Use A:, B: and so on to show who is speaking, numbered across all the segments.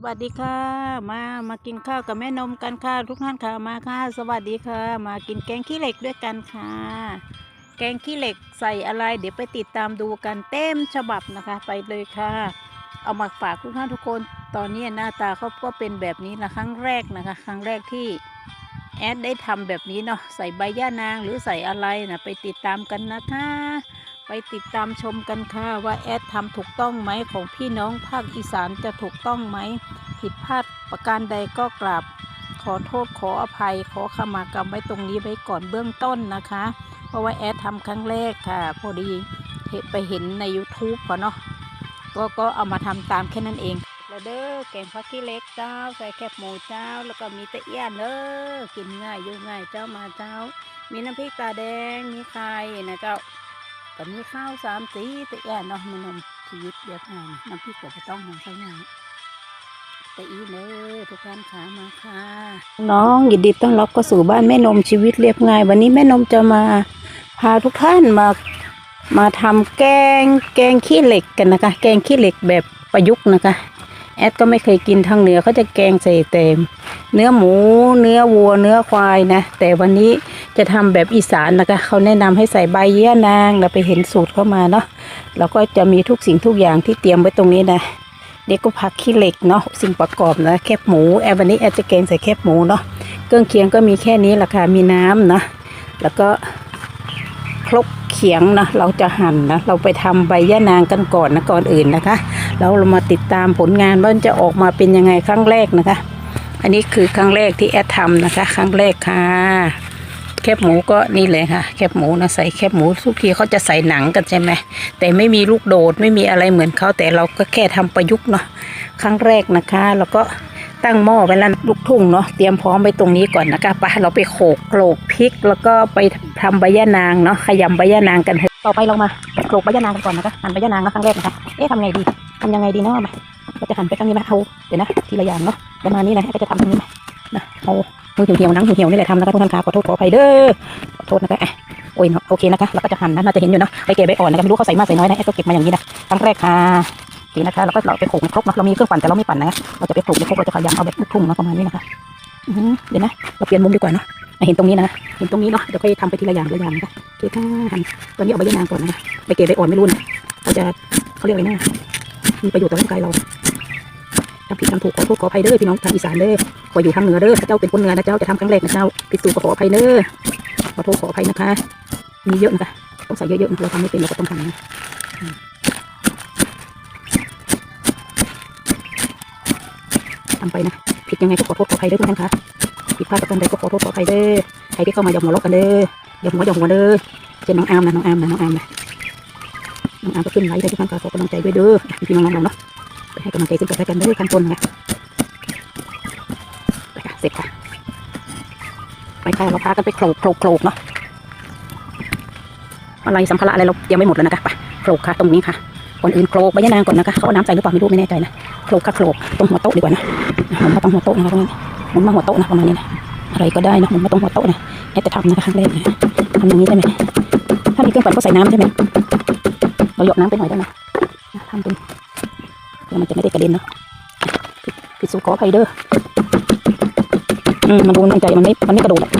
A: สวัสดีค่ะ มามากินข้าวกับแม่นมกันค่ะทุกท่านค่ะมาค่ะ สวัสดีค่ะ มากินแกงขี้เหล็กด้วยกันค่ะ แกงขี้เหล็กใส่อะไร เดี๋ยวไปติดตามดูกันเต็มฉบับนะคะ ไปเลยค่ะ เอามาฝากทุกท่านทุกคนตอนนี้หน้าตาเขาก็เป็นแบบนี้นะครั้งแรกนะคะ ครั้งแรกที่แอดได้ทำแบบนี้เนาะใส่ใบย่านางหรือใส่อะไรนะไปติดตามกันนะคะ ไปติดตามชมกันค่ะ ว่าแอดทำถูกต้องไหมของพี่น้องภาคอีสานจะถูกต้องไหม ผิดพลาดประการใดก็กราบขอโทษขออภัย ขอขมากรรมไว้ตรงนี้ไว้ก่อนเบื้องต้นนะคะ เพราะว่าแอดทำครั้งแรกค่ะ พอดีเห็นไปเห็นใน YouTube ก่อนเนาะก็ก็เอามาทำตามแค่นั้นเองแล้วเด้อแกงผักขี้เล็กเจ้า ใส่แคบหมูเจ้า แล้วก็มีตะเอียนเด้อกินง่ายอยู่ง่ายเจ้ามาเจ้า มีน้ำพริกตาแดงมีไข่นะเจ้า ก็มีข้าวสามสีตะแอนเนาะมันนมชีวิตเรียบง่ายนะน้ำพริกก็ไม่ต้องมันใช้ง่ายแต่อีเนอทุกท่านขามาค่ะ น้องยินดีต้อนรับเข้าสู่บ้านแม่นมชีวิตเรียบง่าย วันนี้แม่นมจะมาพาทุกท่านมามาทำแกงแกงขี้เหล็กกันนะคะ แกงขี้เหล็กแบบประยุกต์นะคะแอดก็ไม่เคยกินทางเหนือเขาจะแกงใส่เต็ม เนื้อหมู เนื้อวัว เนื้อควายนะ แต่วันนี้ จะทำแบบอีสานนะคะเขาแนะนำให้ใส่ใบเยี่ยนางเราไปเห็นสูตรเข้ามาเนาะแล้วก็จะมีทุกสิ่งทุกอย่างที่เตรียมไว้ตรงนี้นะนี่ก็ผักขี้เหล็กเนาะสิ่งประกอบนะแคบหมูแอบวันนี้แอจะแกงใส่แคบหมูเนาะเครื่องเคียงก็มีแค่นี้แหละค่ะมีน้ำนะแล้วก็ครกเขียงนะเราจะหั่นนะเราไปทำใบย่านางกันก่อนนะก่อนอื่นนะคะแล้วเรามาติดตามผลงานว่ามันจะออกมาเป็นยังไงครั้งแรกนะคะ อันนี้คือครั้งแรกที่แอดทำนะคะ ครั้งแรกค่ะ บหมูก็นี่เลยค่ะ แคบหมูนะใส่แคบหมูทุกทีเขาจะใส่หนังกันใช่ไหมแต่ไม่มีลูกโดดไม่มีอะไรเหมือนเขาแต่เราก็แค่ทำประยุกต์เนาะครั้งแรกนะคะ แล้วก็ตั้งหม้อไว้แล้วลูกทุ่งเนาะเตรียมพร้อมไปตรงนี้ก่อนนะคะไปเราไปโขกโขลกพริก แล้วก็ไปทำใบย่านางเนาะขยำใบย่านางกันเถอะต่อไปเรามาโขลกใบย่านางกันก่อนนะคะหั่นใบย่านางนะครั้งแรกนะคะเอ๊ะทำไงดีทำยังไงดีเนาะมาเราจะหั่นไปครั้งนี้ไหมเอาเดี๋ยวนะทีละอย่างเนาะประมาณนี้นะก็จะทำตรงนี้ไหมนะเอา มือเหี่ยวๆหนังเหี่ยวๆนี่แหละทำนะคะทุกท่านคะขอโทษขออภัยเด้อขอโทษนะคะโอ้ยเนาะโอเคนะคะเราก็จะหั่นนะน่าจะเห็นอยู่เนาะไปเก็บใบอ่อนนะคะไม่รู้เขาใส่มากใส่น้อยนะแอดก็เก็บมาอย่างนี้นะครั้งแรกค่ะโอเคนะคะแล้วก็เราไปโขลกในครกนะเรามีเครื่องปั่นแต่เราไม่ปั่นนะเราจะไปโขลกในครกเราจะขยำเอาแบบทุ่งนาะประมาณนี้นะคะเดี๋ยวนะเราเปลี่ยนมุมดีกว่าเนาะเห็นตรงนี้นะเห็นตรงนี้เนาะเดี๋ยวค่อยทำไปทีละอย่างทีละอย่างนะคะโอเคค่ะหั่นตอนนี้เอาใบยะนางก่อนนะคะไปเก็บใบอ่อนไม่รู้นะเราจะเขาเรียกอะไรนะมีประโยชน์ต่อร่างกายเรา ทำผิดทำถูกขอโทษขออภัยเด้อพี่น้องทางอีสานเด้อขออยู่ทางเหนือเด้อเจ้าเป็นคนเหนือนะเจ้าจะทำครั้งแรกนะเจ้าผิดสูตรก็ขออภัยเด้อขอโทษขออภัยนะคะ มีเยอะนะคะต้องใส่เยอะๆนะเราทำไม่เป็นเราก็ต้องทำนะทำไปนะผิดยังไงก็ขอโทษขออภัยเด้อทุกท่านค่ะผิดพลาดประการใดก็ขอโทษขออภัยเด้อใครที่เข้ามาอย่าหัวเราะกันเด้ออย่าหัวอย่าหัวเด้อเช่นน้องอามนะน้องอามนะน้องอามนะน้องอามก็ขึ้นไลฟ์ได้ทุกท่านค่ะขอกำลังใจด้วยเด้อพี่น้องๆเราเนาะ ให้กำลังใจซึ่งกันและกันด้อขั้นต้นนะไปค่ะเสร็จค่ะ ไปค่ะเราพากันไปโขลกโขลกโขลกเนาะอะไรสัมภาระอะไรเรายังไม่หมดแล้วนะคะไปโขลกค่ะตรงนี้ค่ะก่อนอื่นโขลกใบยะนางก่อนนะคะเขาเอาน้ำใส่หรือเปล่าไม่รู้ไม่แน่ใจนะโขลกค่ะโขลกตรงหัวโต๊ะดีกว่านะหมุนมาตรงหัวโต๊ะนะคะตรงนี้หมุนมาหัวโต๊ะนะประมาณนี้นะอะไรก็ได้นะหมุนมาตรงหัวโต๊ะนะแอดจะทำนะคะครั้งแรกนะทำอย่างนี้ใช่ไหมถ้ามีเครื่องปั่นก็ใส่น้ำใช่ไหมเราหยดน้ำไปหน่อยได้ไหมทำเป็น เดี๋ยวมันจะไม่ได้กระเด็นเนาะผิดสูขออภัยเด้ออืมมันดูมันตั้งใจมันไม่มันไม่กระโดดอะ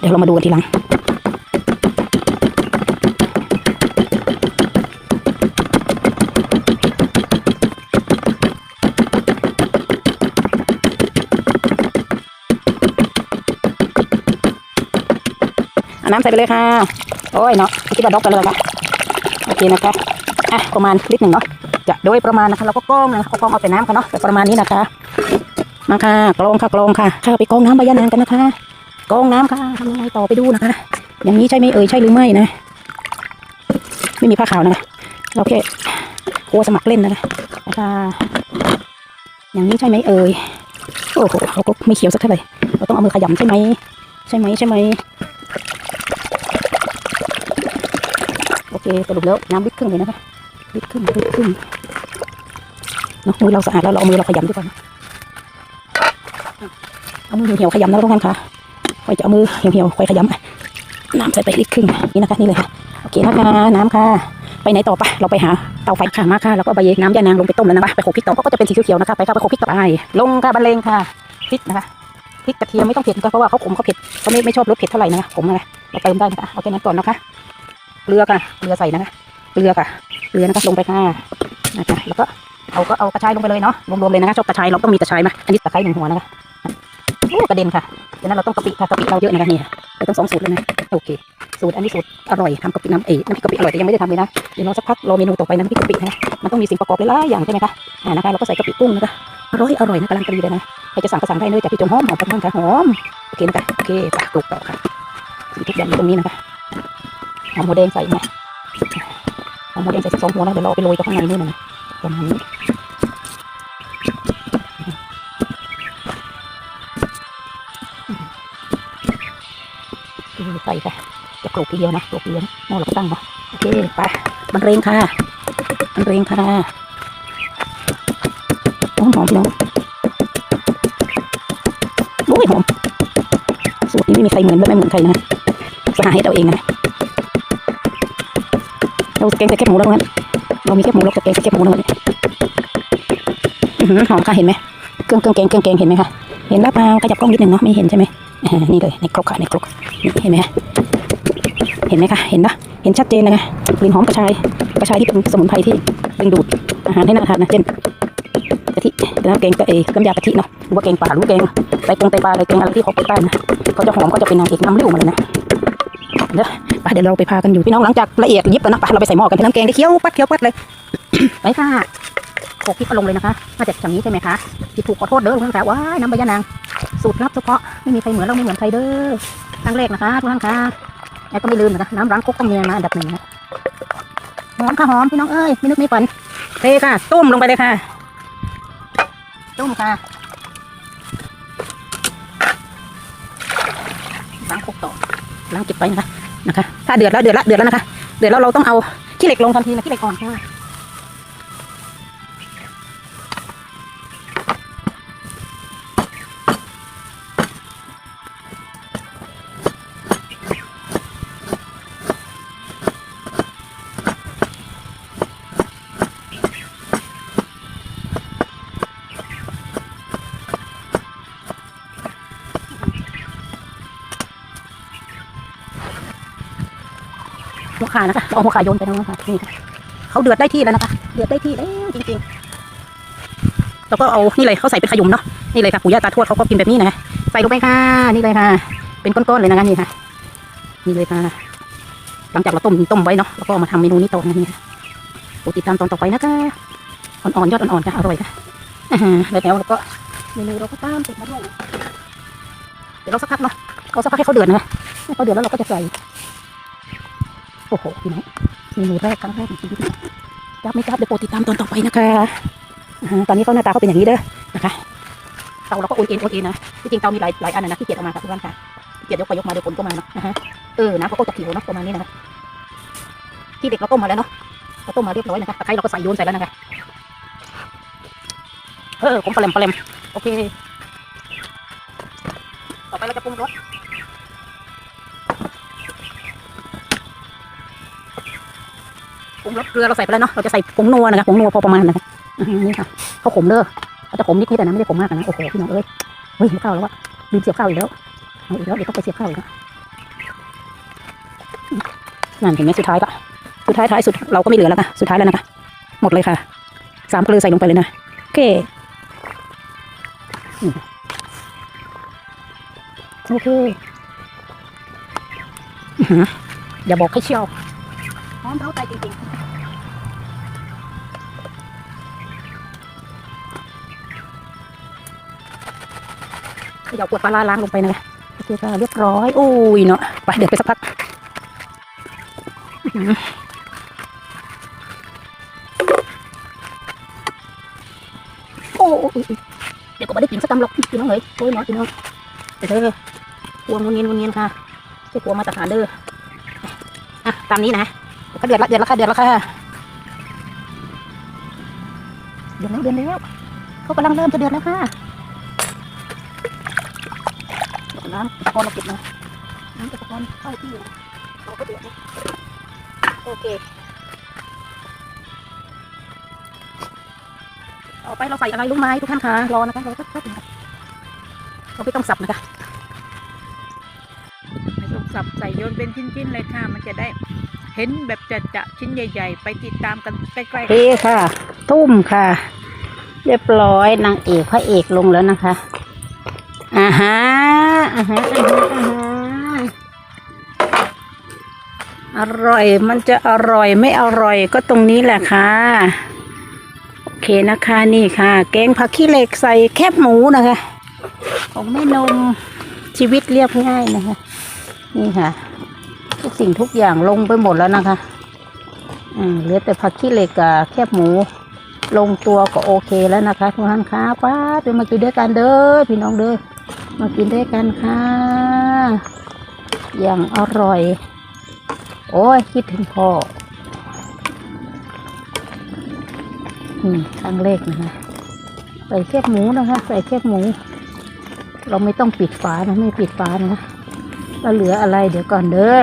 A: เดี๋ยวเรามาดูกันทีหลังน้ำใส่ไปเลยค่ะ โอ้ยเนาะคิดว่าดอกกันเลยค่ะโอเคนะคะ อะประมาณลิตรหนึ่งเนาะจะโดยประมาณนะคะเราก็กรองนะคะเอากรองเอาแต่น้ำกันเนาะประมาณนี้นะคะมาค่ะกรองค่ะกรองค่ะข้าไปกรองน้ำใบยะนางกันนะคะกรองน้ำค่ะทำยังไงต่อไปดูนะคะ อย่างนี้ใช่ไหมเอ่ยใช่หรือไม่นะ ไม่มีผ้าขาวนะคะเราแค่กลัวสมัครเล่นนะคะนะคะอย่างนี้ใช่ไหมเอ่ยโอ้โหเราก็ไม่เขียวสักเท่าไหร่เราต้องเอามือขยำใช่ไหมใช่ไหมใช่ไหมโอเคสรุปแล้วน้ำลิตรครึ่งเลยนะคะ ลิตรครึ่งลิตรครึ่งเนาะมือเราสะอาดแล้วเราเอามือเราขยำดีกว่านเอามือเหี่ยวๆขยำนะทุกท่านค่ะคอยจะเอามือเหี่ยวๆคอยขยำน้ำใส่ไปลิตรครึ่งนี่นะคะนี่เลยค่ะโอเคนะคะน้ำค่ะไปไหนต่อปะเราไปหาเตาไฟค่ะมาค่ะแล้วก็ใบน้ำยานางลงไปต้มแล้วนะคะไปโขกพริกต่อก็จะเป็นสีเขียวๆนะคะไปค่ะไปโขกพริกต่อไปลงค่ะบรรเลงค่ะพริกนะคะพริกกระเทียมไม่ต้องเผ็ดนะคะเพราะว่าเขาขมเขาเผ็ดเขาไม่ไม่ชอบรสเผ็ดเท่าไหร่นะคะขมนะคะเราเติมได้นะคะเอาแค่นั้นก่อนนะคะเกลือค่ะเกลือใส่นะคะ เกลือค่ะ เกลือนะคะลงไปค่ะนะคะแล้วก็เอาก็เอากระชายลงไปเลยเนาะ รวมๆเลยนะคะชอบกระชายเราต้องมีกระชายมาอันนี้ตะไคร้หนึ่งหัวนะคะโอ้กระเด็นค่ะดังนั้นเราต้องกะปิค่ะกะปิเราเยอะนะคะนี่เราต้องสองสูตรเลยนะ โอเค สูตรอันนี้สูตรอร่อยทำกะปิน้ำเอ๋น้ำพริกกะปิอร่อยแต่ยังไม่ได้ทำเลยนะ เดี๋ยวรอสักพักรอเมนูต่อไปน้ำพริกกะปินะมันต้องมีสิ่งประกอบหลายๆอย่างใช่ไหมคะ อ่านะคะเราก็ใส่กะปิกุ้งนะคะอร่อยอร่อยนะกำลังดีเลยนะใครจะสั่งก็สั่งได้เลยจากพี่จงหอมหอมกันค่ะหอม โอเคนะคะโอเคไปปลูกต่อค่ะสีทุกอย่างอยู่ตรงนี้นะคะหอมหัวแดงใส่นะ หอมหัวแดงใส่สักสองหัวนะเดี๋ยวเราเอาไปโรยกับข้างในนู่นนะประมาณนี้ใส่ค่ะจะปลูกทีเดียวนะปลูกทีเดียวนะหม้อเราก็ตั้งเนาะโอเคไปมันเรงค่ะมันเรงค่ะหอมหอมพี่น้องโอ้ยหอมสูตรนี้ไม่มีใครเหมือนและไม่เหมือนใครนะสหาให้เราเองนะ เราแกงใส่แคบหมูแล้วงั้นเรามีแคบหมูเราจะแกงใส่แคบหมูแล้วเนี่ยอื้อหือมค่ะเห็นไหมเครื่องเครื่องแกงเครื่องแกงเห็นไหมคะเห็นแล้วเปล่าขยับกล้องนิดนึงเนาะไม่เห็นใช่ไหมนี่เลยในครกค่ะในครกเห็นไหมคะเห็นไหมคะเห็นนะเห็นชัดเจนเลยนะกลิ่นหอมกระชายกระชายที่เป็นสมุนไพรที่ดึงดูดอาหารให้น่าทานนะเช่นกะทิน้ำแกงกะเอน้ำยากะทิเนาะหรือว่าแกงป่าหรือว่าแกงไตปงไตปลาอะไรแกงอะไรที่เขาไปใต้นะเขาจะหอมก็จะเป็นนางเอกน้ำเลี้ยวมาเลยนะ เดี๋ยวไปเดี๋ยวเราไปพากันอยู่พี่น้องหลังจากละเอียดยิบแล้วนะไปเราไปใส่หม้อกันน้ำแกงได้เคี้ยวปัดเคี้ยวปัดเลยไปค่ะโขกพริกก็ลงเลยนะคะน่าจะอย่างนี้ใช่ไหมคะที่ถูกขอโทษเด้อทุกท่านค่ะว้ายน้ำใบยะนางสูตรลับเฉพาะไม่มีใครเหมือนเราไม่เหมือนใครเด้อครั้งแรกนะคะทุกท่านค่ะแล้วก็ไม่ลืมนะคะน้ำร้างคกต้องมีมาอันดับหนึ่งนะหอมค่ะหอมพี่น้องเอ้ยไม่นึกไม่ฝันเทค่ะต้มลงไปเลยค่ะต้มค่ะ ล้างเก็บไว้นะคะนะคะ ถ้าเดือดแล้วเดือดแล้วเดือดแล้วนะคะ เดือดแล้วเราต้องเอาขี้เหล็กลงทันทีนะขี้เหล็กอ่อนค่ะหัว ขานะคะเอาหัวขาโยนไปนั้นค่ะนี่ค่ะเขาเดือดได้ที่แล้วนะคะ เดือดได้ที่แล้วจริงๆแล้วก็เอานี่เลยเขาใส่เป็นขยุมเนาะนี่เลยค่ะปู่ย่าตาทวดเขาก็กินแบบนี้นะใส่ลงไปค่ะนี่เลยค่ะ เป็นก้อนๆเลยนะคะนี่ค่ะ นี่เลยค่ะ หลังจากเราต้มต้มไว้เนาะแล้วก็มาทำเมนูนี้ต่อนะนี่ค่ะโปรดติดตามตอนต่อไปนะคะอ่อนๆยอดอ่อนๆค่ะอร่อยค่ะแล้วแล้วก็เมนูเราก็ตามเสร็จมาด้วยเดี๋ยวเราสักพักเนาะเอาสักพักให้เขาเดือดนะเขาเดือดแล้วเราก็จะใส่ อ้โหพี่น้องเมนูแรกครั้งแรกของชีวิตจับไม่จับเดี๋ยวโปรดติดตามตอนต่อไปนะคะอ่าตอนนี้เขาหน้าตาเขาเป็นอย่างนี้เด้อนะคะเตาเราก็โอนเอ็นโอนเอ็นนะที่จริงเตามีหลายหลายอันนะที่เกียจเอามาค่ะทุกท่านค่ะเกียจยกไปยกมาเดี๋ยวฝนก็มาเนาะนะฮะเออน้ำเขาก็จะผิวเนาะประมาณนี้นะคะที่เด็กเราต้มมาแล้วเนาะเราต้มมาเรียบร้อยนะคะตะไคร้เราก็ใส่โยนใส่แล้วนะคะเออผมปลาแหลมปลาแหลมโอเค ต่อไปเราจะปรุงรส ผงรสเกลือเราใส่ไปแล้วเนาะ เราจะใส่ผงนัวนะคะผงนัวพอประมาณนะคะอ่านี่ค่ะเขาขมเด้อเขาจะขมนิดๆแต่นะไม่ได้ขมมากนะโอ้โหพี่น้องเอ้ยเฮ้ยหิวข้าวแล้วอะลืมเสียบข้าวอีกแล้วเอาอีกแล้วเดี๋ยวต้องไปเสียบข้าวอีกแล้วนั่นเห็นไหมสุดท้ายก็สุดท้ายท้ายสุดเราก็ไม่เหลือแล้วค่ะสุดท้ายแล้วนะคะหมดเลยค่ะสามเกลือใส่ลงไปเลยนะโอเคอืมโอเคอื้อหืออย่าบอกให้เชียว หอมเท้าใจจริงๆเขย่าขวดปลาล้างลงไปนะโอเคค่ะเรียบร้อยโอ้ยเนาะไปเดือดไปสักพักโอ้ยเดี๋ยวก็ไม่ได้กินสักตำหรอกพี่น้องเลยโอ้ยเนาะพี่น้องเดี๋ยวเด้อพวงนเงียนงนเงียนค่ะใช่พวงมาตรฐานเด้ออะตามนี้นะ ก็เดือดละเดือดละค่ะเดือดละค่ะเดือดแล้วเดือดแล้วเขากำลังเริ่มจะเดือดแล้วค่ะน้ำตะกอนเราปิดนะน้ำตะกอนเข้าที่เราก็เดือดโอเคต่อไปเราใส่อะไรลูกไม้ทุกท่านคะรอนะคะรอสักพักเราไม่ต้องสับนะคะไม่ต้องสับใส่โยนเป็นชิ้นๆเลยค่ะ มันจะได้ เห็นแบบจะจะชิ้นใหญ่ ๆ ไปติดตามกันใกล้ๆ
B: เทค่ะ ตุ้มค่ะ เรียบร้อยนางเอกพระเอกลงแล้วนะคะอ่าฮะอ่าฮะอ่าฮะอร่อยมันจะอร่อยไม่อร่อยก็ตรงนี้แหละค่ะโอเคนะคะนี่ค่ะ แกงผักขี้เหล็กใส่แคบหมูนะคะ ของแม่นมชีวิตเรียบง่ายนะคะ นี่ค่ะ สิ่งทุกอย่างลงไปหมดแล้วนะคะอ่าเหลือแต่ผักขี้เหล็กกับแคบหมู ลงตัวก็โอเคแล้วนะคะทุกท่านคะป้าเดี๋ยวมากินด้วยกันเด้อพี่น้องเด้อมากินด้วยกันค่ะ อย่างอร่อย โอ้ยคิดถึงพ่ออืมครั้งแรกนะคะใส่แคบหมูนะคะ ใส่แคบหมู เราไม่ต้องปิดฝานะไม่ปิดฝานะแล้วเหลืออะไรเดี๋ยวก่อนเด้อ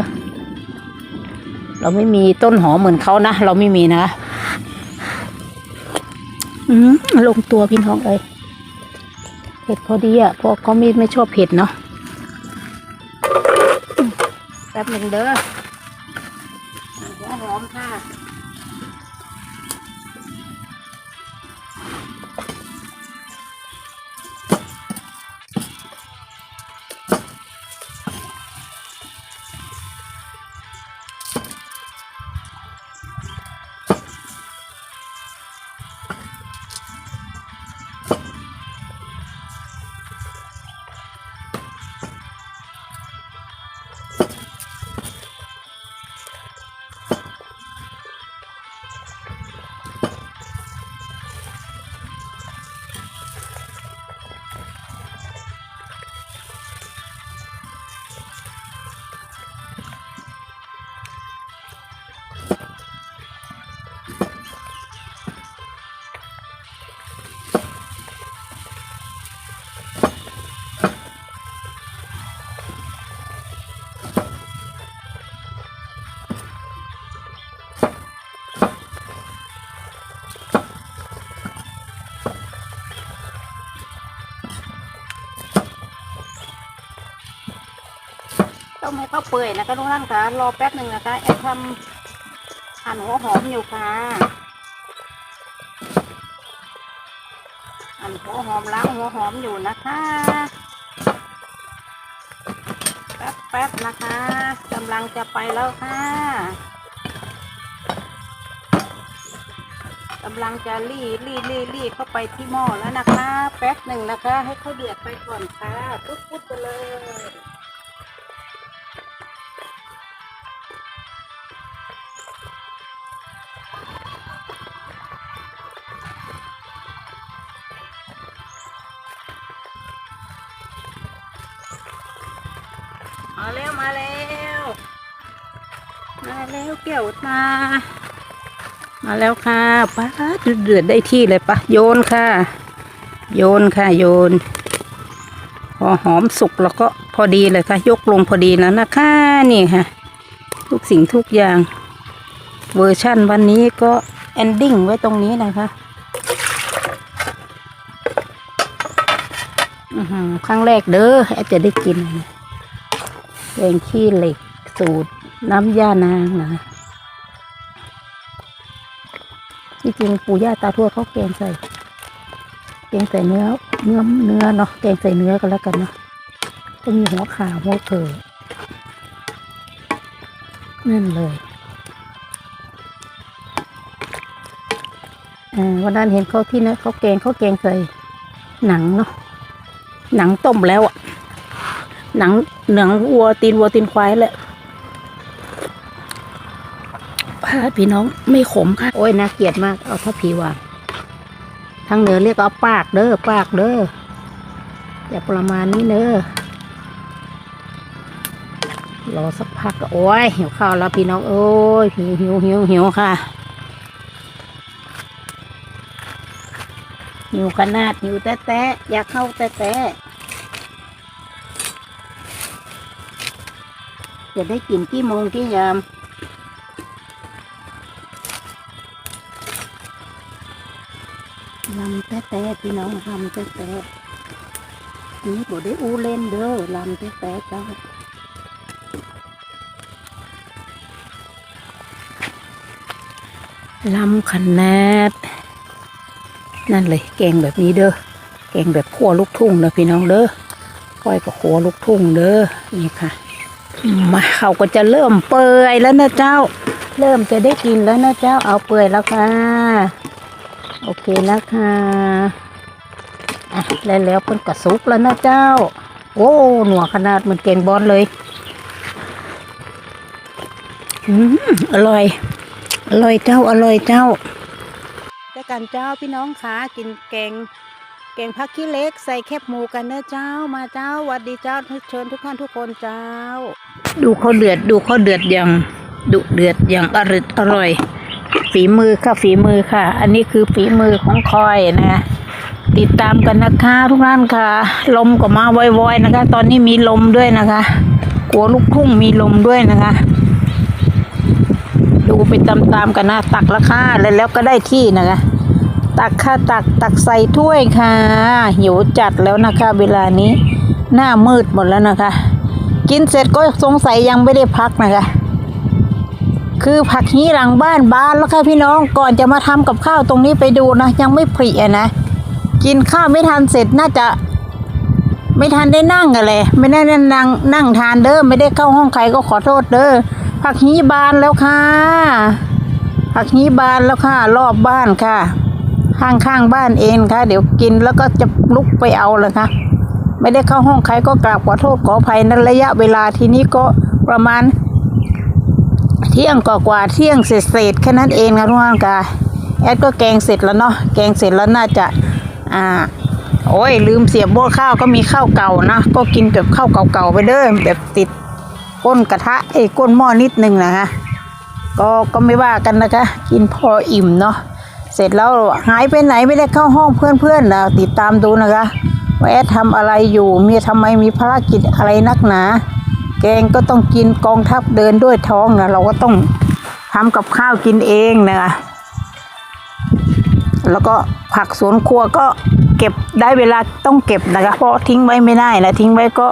B: เราไม่มีต้นหอมเหมือนเขานะ เราไม่มีนะอืมลงตัวพี่น้องเอ้ยเผ็ดพอดีอะพวกเขาไม่ไม่ชอบเผ็ดเนาะแป๊บหนึ่งเด้อหอมค่ะ ต้องให้เขาเปื่อยนะคะทุกท่านคะรอแป๊บหนึ่งนะคะแอบทำหั่นหัวหอมอยู่ค่ะหั่นหัวหอมล้างหัวหอมอยู่นะคะแป๊บแป๊บๆนะคะกำลังจะไปแล้วค่ะกำลังจะรีรีรีรีเข้าไปที่หม้อแล้วนะคะ แป๊บหนึ่งนะคะ ให้เขาเดือดไปก่อนค่ะปุ๊บปุ๊บไปเลย มาแล้วมาแล้วมาแล้วแก้วตา มาแล้วค่ะป้าเดือดได้ที่เลยปะโยนค่ะ โยนค่ะโยน พอหอมสุกแล้วก็พอดีเลยค่ะ ยกลงพอดีแล้วนะคะนี่ค่ะ ทุกสิ่งทุกอย่าง เวอร์ชั่นวันนี้ก็แอนดิ้งไว้ตรงนี้นะคะอื้อครั้งแรกเด้อแอบจะได้กิน แกงขี้เหล็กสูตรน้ำย่านางนะที่จริงปู่ย่าตาทวดเขาแกงใส่ แกงใส่เนื้อ เนื้อเนื้อเนาะแกงใส่เนื้อกันแล้วกันเนาะก็มีหัวขาหัวเกิดนั่นเลยวันนั้นเห็นเขาที่นะเขาแกงเขาแกงใส่หนังเนาะหนังต้มแล้วอะหนัง หนังวัวตีนวัวตีนควายแหละพาพี่น้องไม่ขมค่ะ โอ้ยน่าเกลียดมาก เอาถ้าผีวางทางเหนือเรียกเอาปากเด้อปากเด้ออย่าประมาณนี้เด้อรอสักพักก็โอ้ยหิวข้าวแล้วพี่น้องโอ้ยหิวหิวหิวหิวค่ะหิวขนาดหิวแต๊ะๆอยากเข้าแต๊ะๆ จะได้กินกี่โมงกี่ยามลำแต่แต่พี่น้องลำแต่แต่นี่บ่ได้อู้เล่นเด้อลำแต่แต่เจ้าลำขนาด นั่นเลยแกงแบบนี้เด้อแกงแบบขั่วลูกทุ่งเด้อพี่น้องเด้อก้อยกับขั่วลูกทุ่งเด้อนี่ค่ะ มาเขาก็จะเริ่มเปื่อยแล้วนะเจ้า เริ่มจะได้กินแล้วนะเจ้าเอาเปื่อยแล้วค่ะ โอเคแล้วค่ะอะแล้วแล้วเพิ่นกระสุกแล้วนะเจ้า โอ้หนัวขนาดเหมันเกงบอลเลยอืมอร่อย อร่อยเจ้าอร่อยเจ้าด้วกันเจ้าพี่น้องขากินแกง แกงผักขี้เล็กใส่แคบหมูกันเนอะเจ้ามาเจ้าวัดดีเจ้าเชิญทุกท่านทุกคนเจ้า ดูเขาเดือดดูเขาเดือดอย่างดุเดือดอย่างอร่อยอร่อย ฝีมือค่ะฝีมือค่ะ อันนี้คือฝีมือของคอยนะติดตามกันนะคะทุกท่านค่ะ ลมก็มาวอยๆนะคะ ตอนนี้มีลมด้วยนะคะกลัวลูกทุ่งมีลมด้วยนะคะ ดูไปตามๆกันนะตักราคาแล้วแล้วก็ได้ที่นะคะ ตักค่ะตักตักใส่ถ้วยค่ะ หิวจัดแล้วนะคะ เวลานี้หน้ามืดหมดแล้วนะคะ กินเสร็จก็สงสัยยังไม่ได้พักนะคะ คือผักฮีหลังบ้านบานแล้วค่ะพี่น้องก่อนจะมาทำกับข้าวตรงนี้ไปดูนะ ยังไม่ผลินะกินข้าวไม่ทันเสร็จน่าจะไม่ทันได้นั่งกันเลยไม่ได้นั่งนั่งทานเด้อไม่ได้เข้าห้องใครก็ขอโทษเด้อผักฮีบานแล้วค่ะผักฮีบานแล้วค่ะ รอบบ้านค่ะ ข้างข้างๆบ้านเองค่ะ เดี๋ยวกินแล้วก็จะลุกไปเอาเลยค่ะ ไม่ได้เข้าห้องใครก็กราบขอโทษขออภัยในระยะเวลาทีนี้ก็ประมาณ เที่ยงกว่าเที่ยงเศษๆแค่นั้นเองนะทุกท่านค่ะแอดก็แกงเสร็จแล้วเนาะแกงเสร็จแล้วน่าจะอ่าโอ้ยลืมเสียบโบ้ข้าวก็มีข้าวเก่านะ ก็กินแบบข้าวเก่าๆไปเด้อแบบติดก้นกระทะเอ้ก้นหม้อนิดนึงนะคะก็ก็ไม่ว่ากันนะคะ กินพออิ่มเนาะ ร็จแล้วหายไปไหนไม่ได้เข้าห้องเพื่อนๆนะติดตามดูนะคะว่าแอดทำอะไรอยู่มีทำไมมีภารกิจอะไรนักหนา แกงก็ต้องกินกองทัพเดินด้วยท้องนะเราก็ต้องทำกับข้าวกินเองนะคะแล้วก็ผักสวนครัวก็เก็บได้เวลาต้องเก็บนะคะ เพราะทิ้งไว้ไม่ได้นะทิ้งไว้ก็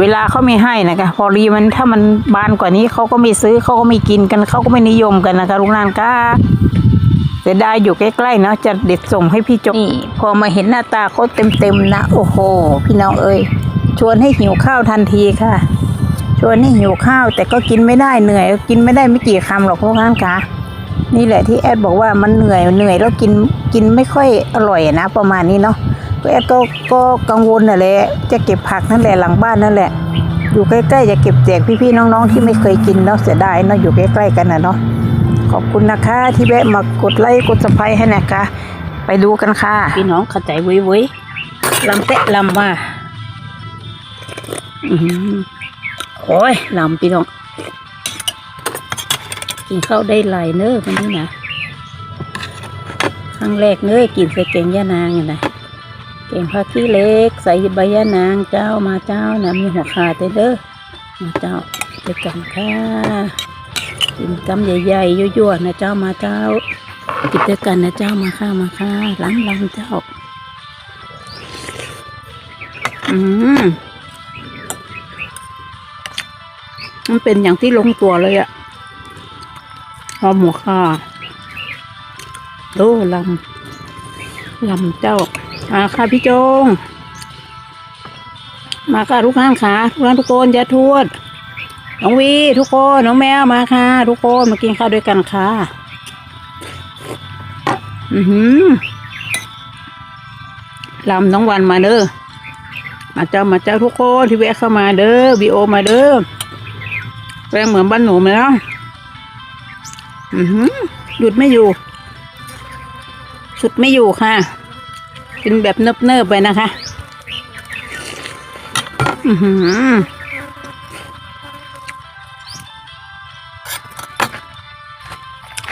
B: เวลาเขาไม่ให้นะคะพอรีมันถ้ามันบานกว่านี้เขาก็ไม่ซื้อเขาก็ไม่กินกันเขาก็ไม่นิยมกันนะคะลูกนานก้า เสียดายอยู่ใกล้ๆเนาะจะเด็ดส่งให้พี่จงนี่พอมาเห็นหน้าตาเขาเต็มๆนะ โอ้โห พี่น้องเอ้ยชวนให้หิวข้าวทันทีค่ะ ชวนให้หิวข้าว แต่ก็กินไม่ได้เหนื่อย กินไม่ได้ไม่กี่คำหรอกพวกนั้นค่ะนี่แหละที่แอดบอกว่ามันเหนื่อยเหนื่อยแล้วกินกินไม่ค่อยอร่อยนะประมาณนี้เนาะก็แอดก็ก็กังวลน่ะแหละจะเก็บผักนั่นแหละหลังบ้านนั่นแหละ อยู่ใกล้ๆจะเก็บแจกพี่ๆน้องๆที่ไม่เคยกินเนาะเสียดายเนาะอยู่ใกล้ๆกันนะเนาะ ขอบคุณนะคะ ที่แวะมากดไลค์กดสไครให้นะคะ ไปดูกันค่ะพี่น้องเข้าใจเว้ยเว้ยลำเตะลำว่าอือหือโอ้ยลำพี่น้องกินข้าวได้หลายเนื้อวันนี้นะครั้งแรกเนื้อกินใส่แกงย่านางอะนะแกงผักขี้เล็ก ใส่ใบย่านางเจ้ามาเจ้านะมีหัวขาเต้เด้อมาเจ้าเจอกันค่ะ กินกำใหญ่ๆยั่วๆนะเจ้ามาเจ้า กินด้วยกันนะเจ้ามาค่ะมาค่ะล้างล้างเจ้า อืมมันเป็นอย่างที่ลงตัวเลยอะหอมหัวค่ะดูลำลำเจ้ามาค่ะพี่โจง มาค่ะทุกท่านค่ะทุกท่านทุกคนอย่าทวด น้องวีทุกคนน้องแมวมาค่ะ ทุกคนมากินข้าวด้วยกันค่ะ อือหือลำน้องวันมาเด้อมาเจ้ามาเจ้าทุกคนที่แวะเข้ามาเด้อวีโอมาเด้อแรงเหมือนบ้านหนูไหมเนาะอือหือหยุดไม่อยู่ สุดไม่อยู่ค่ะ กินแบบเนิบๆไปนะคะ อือหือ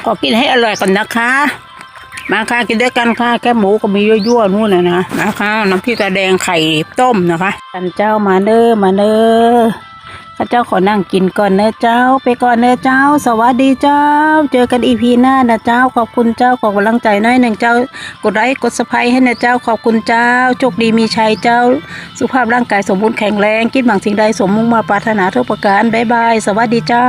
B: ขอกินให้อร่อยก่อนนะคะ มาค่ะกินด้วยกันค่ะแค่หมูก็มียั่วๆนู่นนะนะนะคะน้ำพริกกระแดงไข่ต้มนะคะกันเจ้ามาเด้อมาเด้อขข้าเจ้าขอนั่งกินก่อนเนอะเจ้า ไปก่อนเนอะเจ้า สวัสดีเจ้า เจอกันอีพีหน้านะเจ้า ขอบคุณเจ้าขอกำลังใจหน้อยหนึ่งเจ้า กดไลค์กดสไครให้นะเจ้า ขอบคุณเจ้าโชคดีมีชัยเจ้า สุขภาพร่างกายสมบูรณ์แข็งแรง คิดหวังสิ่งใดสมมุ่งมาปรารถนาทุกประการบ๊ายบาย สวัสดีเจ้า